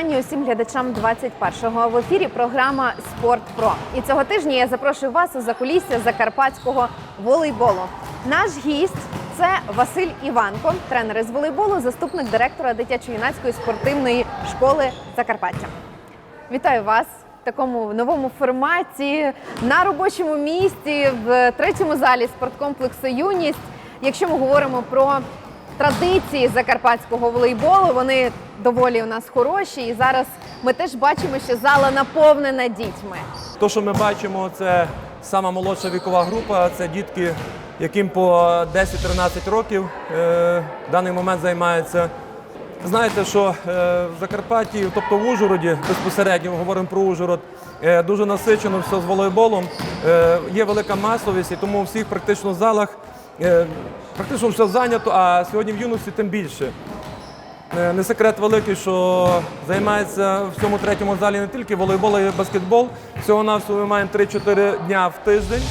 вітання усім глядачам 21-го. В ефірі програма Спорт Про. І цього тижня я запрошую вас у закулісся закарпатського волейболу. Наш гість це Василь Іванко, тренер із волейболу, заступник директора дитячо-юнацької спортивної школи Закарпаття. Вітаю вас в такому новому форматі на робочому місці в третьому залі спорткомплексу Юність. Якщо ми говоримо про традиції закарпатського волейболу, вони доволі у нас хороші. І зараз ми теж бачимо, що зала наповнена дітьми. То, що ми бачимо, це сама молодша вікова група. Це дітки, яким по 10-13 років е, в даний момент займаються. Знаєте, що е, в Закарпатті, тобто в Ужгороді, безпосередньо говоримо про Ужгород, е, дуже насичено все з волейболом. Є велика масовість, і тому у всіх практично залах практично все зайнято, а сьогодні в юності тим більше. Не секрет великий, що займається в цьому третьому залі не тільки волейбол, а й баскетбол. Всього навсього ми маємо 3-4 дня в тиждень.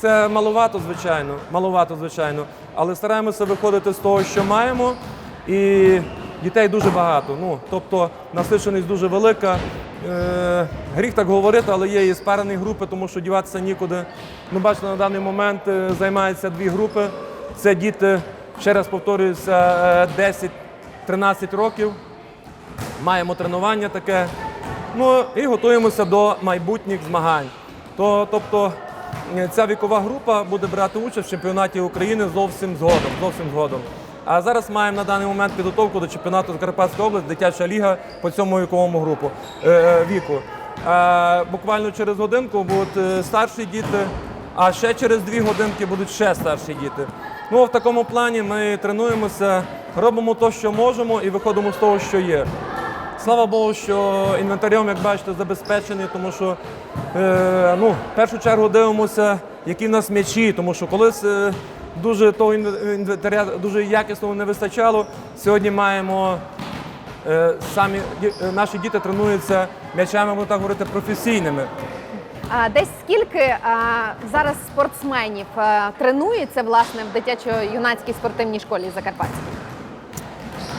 Це маловато, звичайно, маловато, звичайно. Але стараємося виходити з того, що маємо. І дітей дуже багато. Ну, тобто насиченість дуже велика. Е, гріх так говорити, але є і спарені групи, тому що діватися нікуди. Ну, бачите, на даний момент е, займаються дві групи. Це діти, ще раз повторююся, е, 10-13 років. Маємо тренування таке. Ну і готуємося до майбутніх змагань. То, тобто е, ця вікова група буде брати участь в чемпіонаті України зовсім згодом. Зовсім згодом. А зараз маємо на даний момент підготовку до чемпіонату Закарпатської області, дитяча ліга по цьому віковому групу е, е, віку. А, буквально через годинку будуть е, старші діти, а ще через дві годинки будуть ще старші діти. Ну, а в такому плані ми тренуємося, робимо те, що можемо, і виходимо з того, що є. Слава Богу, що інвентарем, як бачите, забезпечений, тому що е, ну, в першу чергу дивимося, які в нас м'ячі, тому що колись е, дуже того інвентаря дуже якісного не вистачало. Сьогодні маємо е, самі е, наші діти тренуються м'ячами, будемо так говорити, професійними. Десь скільки зараз спортсменів тренується власне в дитячо-юнацькій спортивній школі Закарпаття?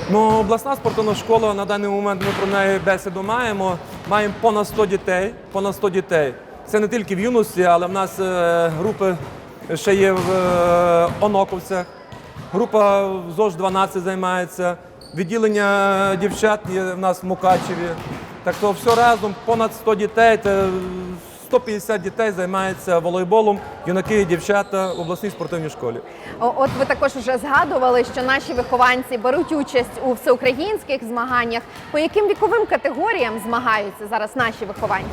Ну, обласна спортивна школа на даний момент ми про неї бесіду маємо. Маємо понад 100 дітей. Понад 100 дітей. Це не тільки в юності, але в нас е, групи ще є в е, Оноковцях. Група ЗОЖ 12 займається. Відділення дівчат є в нас в Мукачеві. Так то все разом понад 100 дітей. Це 150 дітей займаються волейболом, юнаки і дівчата в обласній спортивній школі. О- От ви також вже згадували, що наші вихованці беруть участь у всеукраїнських змаганнях. По яким віковим категоріям змагаються зараз наші вихованці?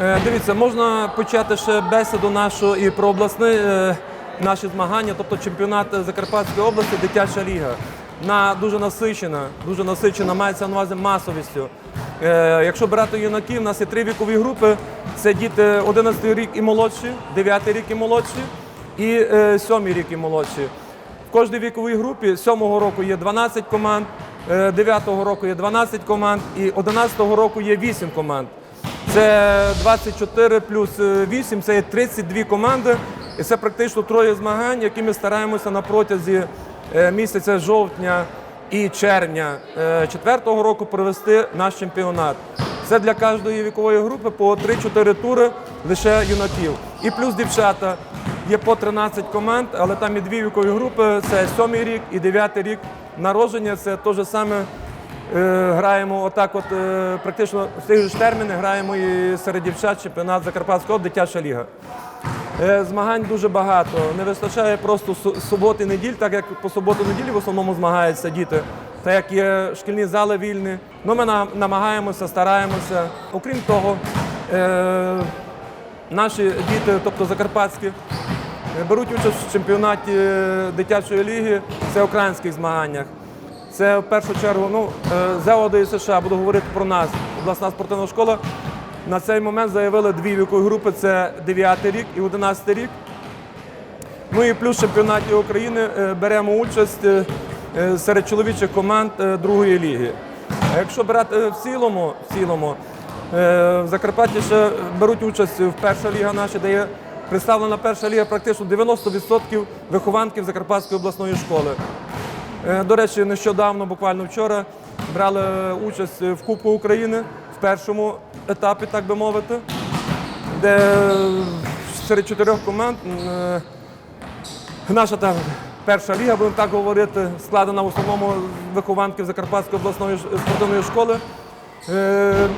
Е, Дивіться, можна почати ще бесіду нашу і про обласні е, наші змагання, тобто чемпіонат Закарпатської області, дитяча ліга. На дуже насичена, дуже насичена, мається на увазі масовістю. Е, якщо брати юнаків, у нас є три вікові групи. Це діти 11 рік і молодші, 9 рік і молодші, і е, 7 рік і молодші. В кожній віковій групі 7-го року є 12 команд, 9-го року є 12 команд і 11-го року є 8 команд. Це 24 плюс 8, це є 32 команди. І це практично троє змагань, які ми стараємося на протязі е, місяця жовтня і червня е, четвертого року провести наш чемпіонат. Це для кожної вікової групи по 3-4 тури лише юнаків. І плюс дівчата є по 13 команд, але там і дві вікові групи: це 7 рік і 9 рік народження. Це те ж саме Е, Граємо отак, от е, практично в ці ж терміни граємо і серед дівчат чемпіонат Закарпатського дитяча ліга. Е, Змагань дуже багато. Не вистачає просто суботи неділь, так як по суботу-неділі в основному змагаються діти. Так як є шкільні зали вільні. Ну, ми на- намагаємося, стараємося. Окрім того, е, наші діти, тобто закарпатські, е, беруть участь в чемпіонаті дитячої ліги, це українських змаганнях. Це в першу чергу ну, е, і США, буду говорити про нас. Обласна спортивна школа. На цей момент заявили дві вікові групи: це 9 рік і 11 рік. Ну і плюс в чемпіонаті України е, беремо участь е, е, серед чоловічих команд другої ліги. Якщо брати в цілому, в цілому в Закарпатті ще беруть участь в перша ліга наша, де є представлена перша ліга практично 90% вихованків Закарпатської обласної школи. До речі, нещодавно, буквально вчора, брали участь в Кубку України першому етапі, так би мовити, де серед чотирьох команд е, наша та перша ліга, будемо так говорити, складена в основному вихованків Закарпатської обласної спортивної школи. Е,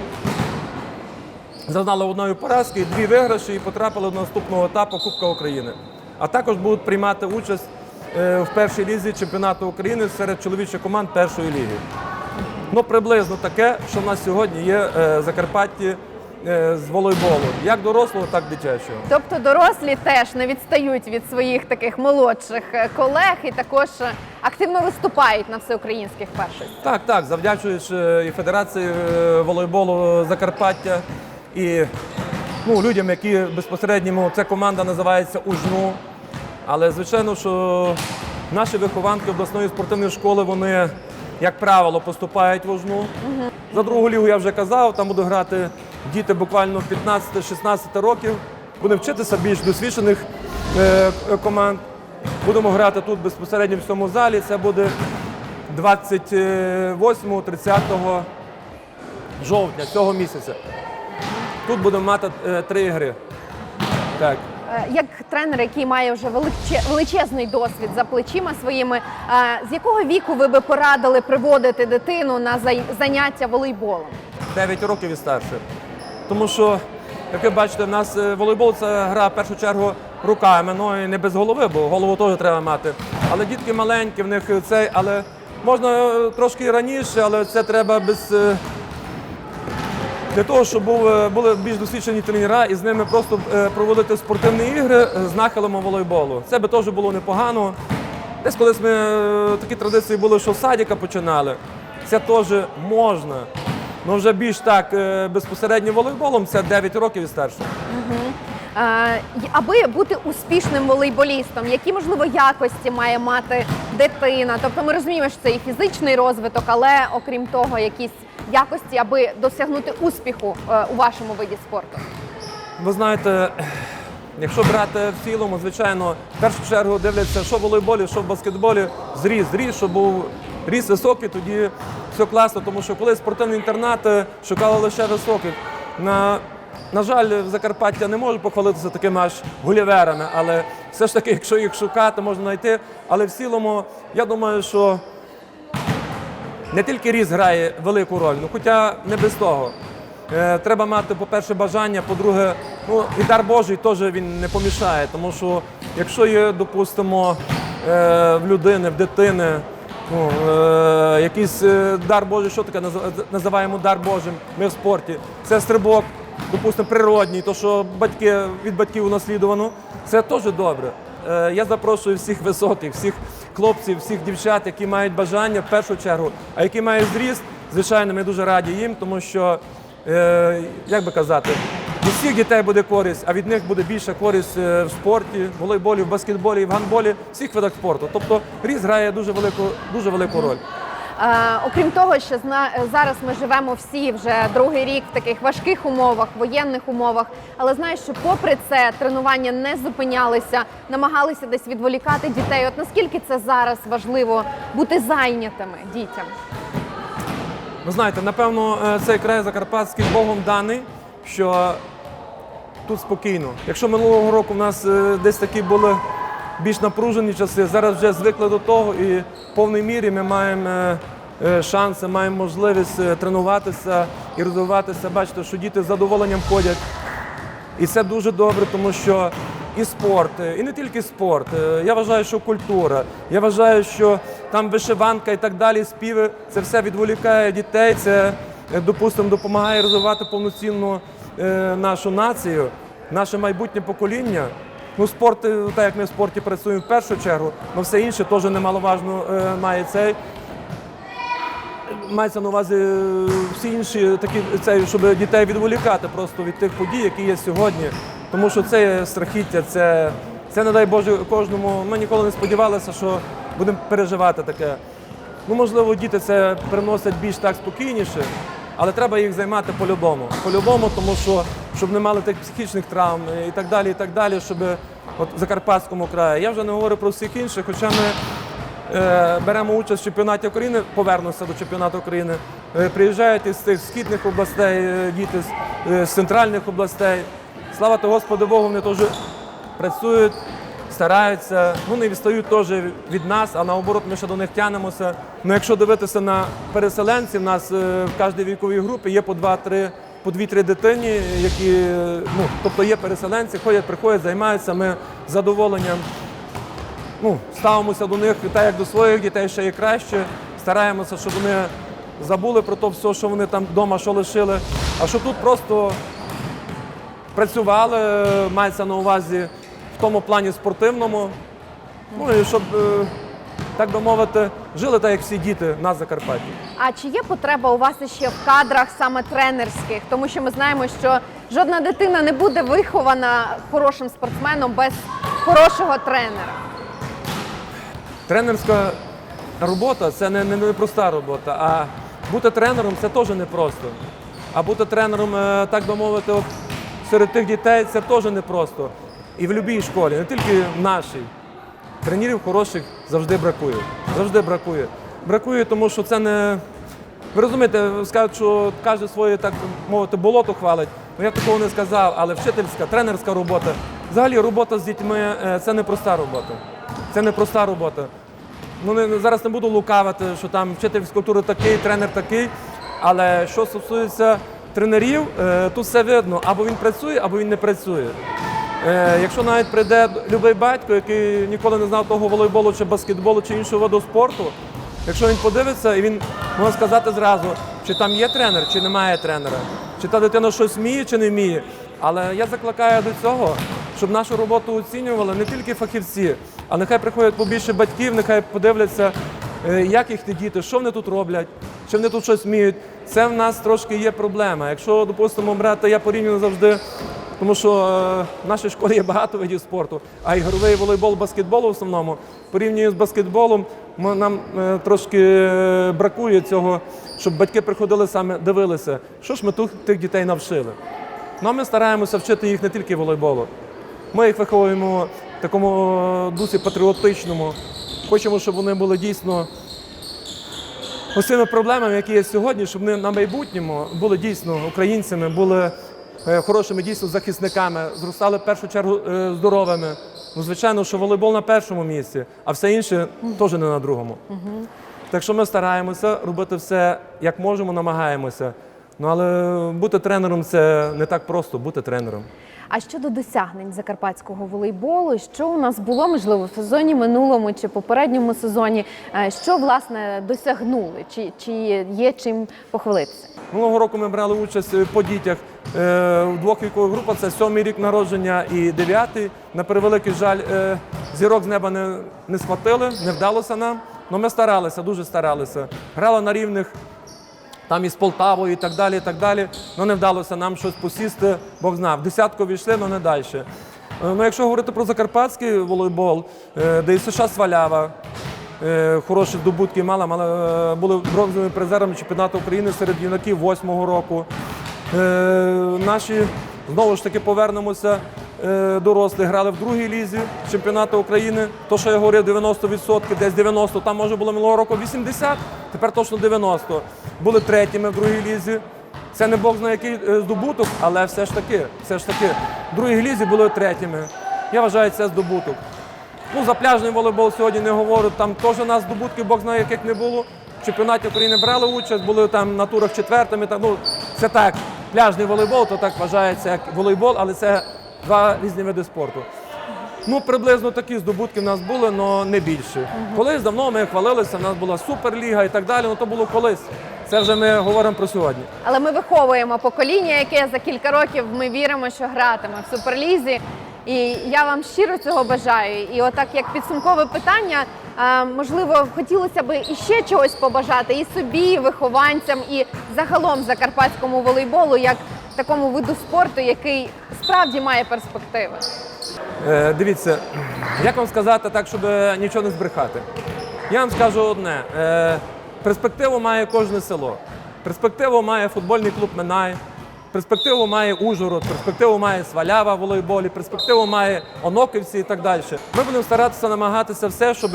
зазнали одної поразки, дві виграші і потрапили до наступного етапу Кубка України. А також будуть приймати участь е, в першій лізі чемпіонату України серед чоловічих команд першої ліги. Ну, приблизно таке, що в нас сьогодні є е, в Закарпатті е, з волейболу, як дорослого, так і дитячого. Тобто дорослі теж не відстають від своїх таких молодших е, колег і також е, активно виступають на всеукраїнських першостях. Так, так, завдячуючи е, і Федерації е, волейболу Закарпаття і ну, людям, які безпосередньо ця команда називається Ужну. Але звичайно, що наші вихованки обласної спортивної школи, вони, як правило, поступають в Ужну. За другу лігу я вже казав, там будуть грати діти буквально 15-16 років. Будемо вчитися більш досвідчених е, команд. Будемо грати тут безпосередньо в цьому залі. Це буде 28-30 жовтня цього місяця. Тут будемо мати е, три гри. Так. Е, Як тренер, який має вже величе- величезний досвід за плечима своїми, е, з якого віку ви би порадили приводити дитину на заняття волейболом? 9 років і старше. Тому що, як ви бачите, в нас е, волейбол це гра в першу чергу руками, ну і не без голови, бо голову теж треба мати. Але дітки маленькі, в них цей, але можна трошки раніше, але це треба без. Для того, щоб е, були більш досвідчені тренера і з ними просто е, проводити спортивні ігри з нахилами волейболу. Це би теж було непогано. Десь колись ми е, такі традиції були, що з садіка починали. Це теж можна. Ну вже більш так безпосередньо волейболом це 9 років і старше. Й- Аби бути успішним волейболістом, які можливо якості має мати дитина? Тобто ми розуміємо, що це і фізичний розвиток, але окрім того, якісь якості, аби досягнути успіху е, у вашому виді спорту. Ви знаєте, якщо брати в цілому, звичайно, в першу чергу дивляться, що в волейболі, що в баскетболі, зріс, зріс, щоб був ріс високий, тоді все класно, тому що коли спортивні інтернати шукали лише високих. На, на жаль, Закарпаття не можуть похвалитися такими аж гуліверами, але все ж таки, якщо їх шукати, можна знайти. Але в цілому, я думаю, що не тільки ріст грає велику роль, ну хоча не без того. Е, треба мати, по-перше, бажання, по-друге, ну і дар Божий теж він не помішає, тому що якщо є, допустимо, е, в людини, в дитини, ну, е, якийсь дар Божий, що таке називаємо дар Божим, ми в спорті, це стрибок, допустимо, природній, то що батьки від батьків унаслідувано, це теж добре. Е, Я запрошую всіх високих, всіх хлопців, всіх дівчат, які мають бажання в першу чергу, а які мають зріст, звичайно, ми дуже раді їм, тому що, е, як би казати, від всіх дітей буде користь, а від них буде більша користь е, в спорті, в волейболі, в баскетболі, в гандболі, всіх видах спорту. Тобто ріст грає дуже велику, дуже велику роль. Е, окрім того, що зараз ми живемо всі вже другий рік в таких важких умовах, воєнних умовах. Але знаєш, що попри це тренування не зупинялися, намагалися десь відволікати дітей. От наскільки це зараз важливо бути зайнятими дітям? Ви знаєте, напевно, е, цей край Закарпатський Богом даний, що тут спокійно. Якщо минулого року в нас е, десь такі були більш напружені часи, зараз вже звикли до того і в повній мірі ми маємо е, е, шанси, маємо можливість е, тренуватися і розвиватися. Бачите, що діти з задоволенням ходять. І це дуже добре, тому що і спорт, і не тільки спорт. Я вважаю, що культура. Я вважаю, що там вишиванка і так далі, співи, це все відволікає дітей. Це, допустимо, допомагає розвивати повноцінну нашу націю, наше майбутнє покоління. Ну, спорт, е, так як ми в спорті працюємо в першу чергу, але все інше теж немаловажно е, має цей. Мається на увазі е, всі інші такі це, щоб дітей відволікати просто від тих подій, які є сьогодні. Тому що це є страхіття, це, це не дай Боже кожному. Ми ніколи не сподівалися, що будемо переживати таке. Ну, можливо, діти це приносять більш так спокійніше, але треба їх займати по-любому. По-любому, тому що щоб не мали тих психічних травм і так далі, і так далі, щоб от в Закарпатському краї. Я вже не говорю про всіх інших, хоча ми е, беремо участь в чемпіонаті України, повернуся до чемпіонату України. Е, Приїжджають із цих східних областей, е, діти з, е, центральних областей. Слава то Господу Богу, вони теж працюють, стараються. Ну, не відстають теж від нас, а наоборот, ми ще до них тянемося. Ну, якщо дивитися на переселенців, у нас е, в кожній віковій групі є по два-три. По дві-три дитині, які ну, тобто є переселенці, ходять, приходять, займаються. Ми з задоволенням ну, ставимося до них так, як до своїх дітей ще і краще. Стараємося, щоб вони забули про те все, що вони там вдома що лишили. А щоб тут просто працювали, мається на увазі в тому плані спортивному. Ну і щоб, е, так би мовити, жили так, як всі діти на Закарпатті. А чи є потреба у вас ще в кадрах саме тренерських? Тому що ми знаємо, що жодна дитина не буде вихована хорошим спортсменом без хорошого тренера. Тренерська робота це не, не, не проста робота, а бути тренером це теж непросто. А бути тренером, е, так би мовити, серед тих дітей це теж непросто. І в будь-якій школі, не тільки в нашій. Тренерів хороших завжди бракує. Завжди бракує. Бракує, тому що це не. Ви розумієте, скажуть, що каже своє, так мовити, болото хвалить. Ну я такого не сказав, але вчительська, тренерська робота. Взагалі робота з дітьми е, це не проста робота. Це не проста робота. Ну, не, зараз не буду лукавити, що там вчитель фізкультури такий, тренер такий. Але що стосується тренерів, е, тут все видно, або він працює, або він не працює. Е, якщо навіть прийде будь-який батько, який ніколи не знав того волейболу чи баскетболу чи іншого виду спорту, якщо він подивиться і він може сказати зразу, чи там є тренер, чи немає тренера, чи та дитина щось вміє, чи не вміє. Але я закликаю до цього, щоб нашу роботу оцінювали не тільки фахівці, а нехай приходять побільше батьків, нехай подивляться, е, як їхні діти, що вони тут роблять, чи вони тут щось вміють. Це в нас трошки є проблема. Якщо, допустимо, брати, я порівнюю завжди. Тому що е, в нашій школі є багато видів спорту, а ігровий волейбол, баскетбол в основному порівнюю з баскетболом, нам е, трошки бракує цього, щоб батьки приходили саме дивилися, що ж ми тут тих дітей навчили. Ну, а ми стараємося вчити їх не тільки волейболу. Ми їх виховуємо в такому дусі патріотичному. Хочемо, щоб вони були дійсно ось цими проблемами, які є сьогодні, щоб вони на майбутньому були дійсно українцями, були е, хорошими дійсно захисниками, зростали в першу чергу е, здоровими. Ну, звичайно, що волейбол на першому місці, а все інше теж не на другому. Так що ми стараємося робити все, як можемо, намагаємося. Ну але бути тренером це не так просто бути тренером. А щодо досягнень закарпатського волейболу, що у нас було можливо в сезоні минулому чи попередньому сезоні, е, що власне досягнули? Чи, чи є чим похвалитися? Минулого року ми брали участь е, по дітях е, в двох вікових групах. Це сьомий рік народження і дев'ятий. На превеликий жаль, е, зірок з неба не, не схватили, не вдалося нам. Але ми старалися, дуже старалися. Грали на рівних там із Полтавою і так далі. і так далі. Ну не вдалося нам щось посісти, Бог знав. Десятку війшли, але не далі. Е, Ну, якщо говорити про закарпатський волейбол, е, де і США Свалява, е, хороші здобутки мала, мала, були бронзовими призерами чемпіонату України серед юнаків восьмого року. Наші знову ж таки повернемося. Е, Дорослі грали в другій лізі чемпіонату України. То, що я говорив, 90%, десь 90%, там може було минулого року 80%, тепер точно 90%. Були третіми в другій лізі. Це не Бог знає який е, здобуток, але все ж таки, все ж таки, в другій лізі були третіми. Я вважаю, це здобуток. Ну, за пляжний волейбол сьогодні не говорю. Там теж у нас здобутків, Бог знає, яких не було. В чемпіонаті України брали участь, були там на турах четвертими. Так, ну, це так, пляжний волейбол, то так вважається як волейбол, але це два різні види спорту. Ну, приблизно такі здобутки в нас були, але не більше. Колись давно ми хвалилися, в нас була суперліга і так далі, ну то було колись. Це вже ми говоримо про сьогодні. Але ми виховуємо покоління, яке за кілька років ми віримо, що гратиме в суперлізі. І я вам щиро цього бажаю. І отак, як підсумкове питання, е, можливо, хотілося б іще чогось побажати і собі, і вихованцям, і загалом закарпатському волейболу, як такому виду спорту, який справді має перспективи. Е, дивіться, як вам сказати так, щоб нічого не збрехати? Я вам скажу одне: е, перспективу має кожне село. Перспективу має футбольний клуб Минай, Перспективу має Ужгород, перспективу має Свалява в волейболі, перспективу має Оноківці і так далі. Ми будемо старатися намагатися все, щоб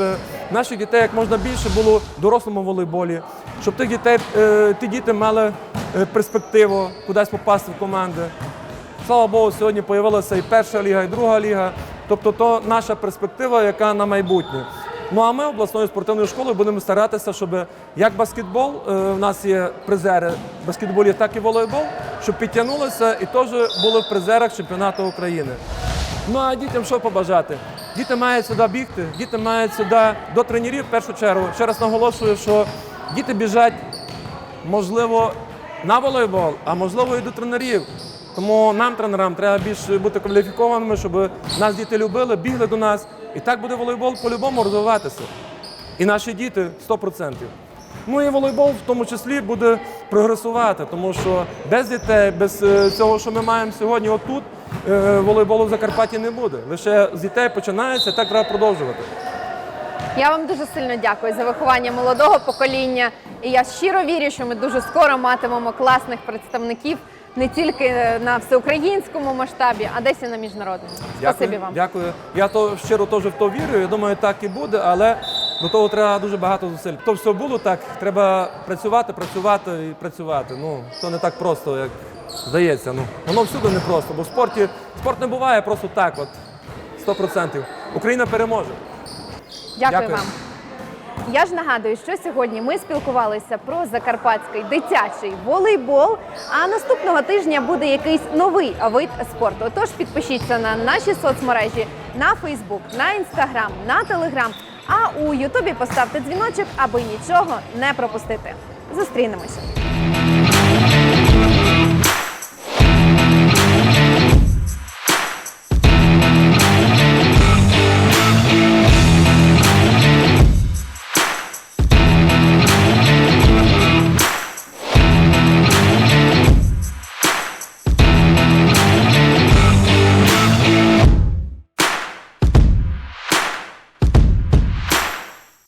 наших дітей як можна більше було в дорослому волейболі, щоб тих дітей, е, ті діти мали е, перспективу кудись попасти в команди. Слава Богу, сьогодні з'явилася і перша ліга, і друга ліга. Тобто, то наша перспектива, яка на майбутнє. Ну а ми обласною спортивною школою будемо старатися, щоб як баскетбол, е, в нас є призери баскетболі, так і волейбол, щоб підтягнулися і теж були в призерах чемпіонату України. Ну а дітям що побажати? Діти мають сюди бігти, діти мають сюди до тренерів в першу чергу. Ще раз наголошую, що діти біжать можливо, на волейбол, а можливо і до тренерів. Тому нам, тренерам, треба більш бути кваліфікованими, щоб нас діти любили, бігли до нас. І так буде волейбол по-любому розвиватися. І наші діти 100%. Ну і волейбол в тому числі буде прогресувати, тому що без дітей, без е, цього, що ми маємо сьогодні, отут, е, волейболу в Закарпатті не буде. Лише з дітей починається, так треба продовжувати. Я вам дуже сильно дякую за виховання молодого покоління. І я щиро вірю, що ми дуже скоро матимемо класних представників не тільки на всеукраїнському масштабі, а десь і на міжнародному. Спасибі вам. Дякую. Я то щиро теж в то вірю. Я думаю, так і буде, але до того треба дуже багато зусиль. То все було так. Треба працювати, працювати і працювати. Ну то не так просто, як здається. Ну воно всюди не просто, бо в спорті спорт не буває просто так. От 100%. Україна переможе. Дякую, Дякую. вам. Я ж нагадую, що сьогодні ми спілкувалися про закарпатський дитячий волейбол. А наступного тижня буде якийсь новий вид спорту. Тож підпишіться на наші соцмережі на Фейсбук, на Інстаграм, на Телеграм. А у Ютубі поставте дзвіночок, аби нічого не пропустити. Зустрінемося.